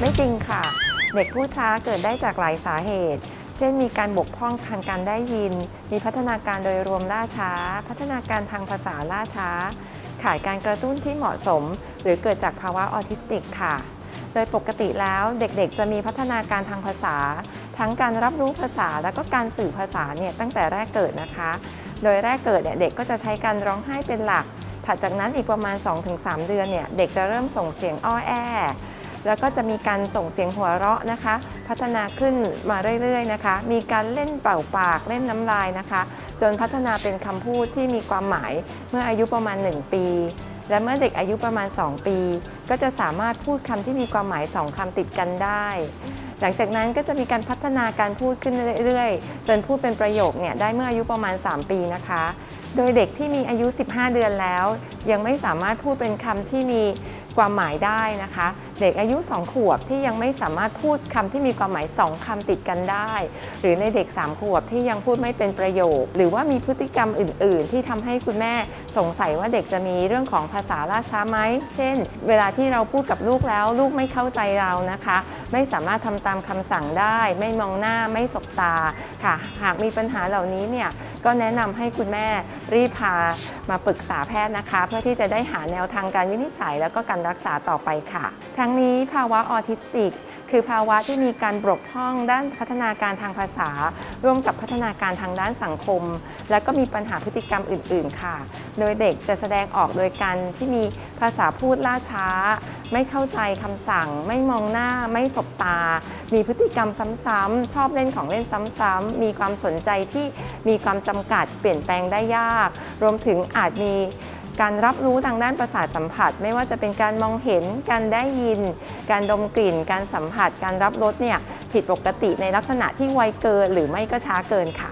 ไม่จริงค่ะ เด็กพูดช้าเกิดได้จากหลายสาเหตุ เช่น มีการบกพร่องทางการได้ยิน มีพัฒนาการโดยรวมล่าช้า พัฒนาการทางภาษาล่าช้า ขาดการกระตุ้นที่เหมาะสม หรือเกิดจากภาวะออทิสติกค่ะ โดยปกติแล้วเด็กๆ จะมีพัฒนาการทางภาษา ทั้งการรับรู้ภาษาและก็การสื่อภาษาเนี่ยตั้งแต่แรกเกิดนะคะ โดยแรกเกิดเนี่ยเด็กก็จะใช้การร้องไห้เป็นหลักถัดจากนั้นอีกประมาณ 2-3 เดือนเนี่ย เด็กจะเริ่มส่งเสียงอ้อแอ แล้วก็จะมีการส่งเสียงหัวเราะนะคะ พัฒนาขึ้นมาเรื่อยๆนะคะ มีการเล่นเป่าปากเล่นน้ำลายนะคะ จนพัฒนาเป็นคำพูดที่มีความหมายเมื่ออายุประมาณ 1 ปี และเมื่อเด็กอายุประมาณ 2 ปี ก็จะสามารถพูดคำที่มีความหมาย 2คำติดกันได้ หลังจากนั้นก็จะมีการพัฒนาการพูดขึ้นเรื่อยๆ จนพูดเป็นประโยคเนี่ยได้เมื่ออายุประมาณ 3 ปีนะคะโดยเด็กที่มีอายุ 15 เดือนแล้ว ยังไม่สามารถพูดเป็นคำที่มีความหมายได้นะคะเด็กอายุ 2 ขวบที่ยังไม่สามารถพูดคำที่มีความหมาย 2คำติดกันได้ หรือในเด็ก 3 ขวบที่ยังพูดไม่เป็นประโยค หรือว่ามีพฤติกรรมอื่น ๆ ที่ทำให้คุณแม่สงสัยว่าเด็กจะมีเรื่องของภาษาล่าช้าไหม เช่น เวลาที่เราพูดกับลูกแล้ว ลูกไม่เข้าใจเรานะคะ ไม่สามารถทำตามคำสั่งได้ ไม่มองหน้าไม่สบตาค่ะ หากมีปัญหาเหล่านี้เนี่ยก็แนะนำให้คุณแม่รีบพามาปรึกษาแพทย์นะคะ เพื่อที่จะได้หาแนวทางการวินิจฉัย แล้วก็การรักษาต่อไปค่ะทั้งนี้ภาวะออทิสติก คือภาวะที่มีการบกพร่องด้านพัฒนาการทางภาษา ร่วมกับพัฒนาการทางด้านสังคม และก็มีปัญหาพฤติกรรมอื่น ๆ ค่ะ โดยเด็กจะแสดงออกโดยการที่มีภาษาพูดล่าช้า ไม่เข้าใจคำสั่ง ไม่มองหน้า ไม่สบตา มีพฤติกรรมซ้ำๆชอบเล่นของเล่นซ้ำๆมีความสนใจที่มีความจำกัดเปลี่ยนแปลงได้ยาก รวมถึงอาจมี การรับรู้ทางด้านประสาทสัมผัส ไม่ว่าจะเป็นการมองเห็น การได้ยิน การดมกลิ่น การสัมผัส การรับรสเนี่ยผิดปกติในลักษณะที่ไวเกินหรือไม่ก็ช้าเกินค่ะ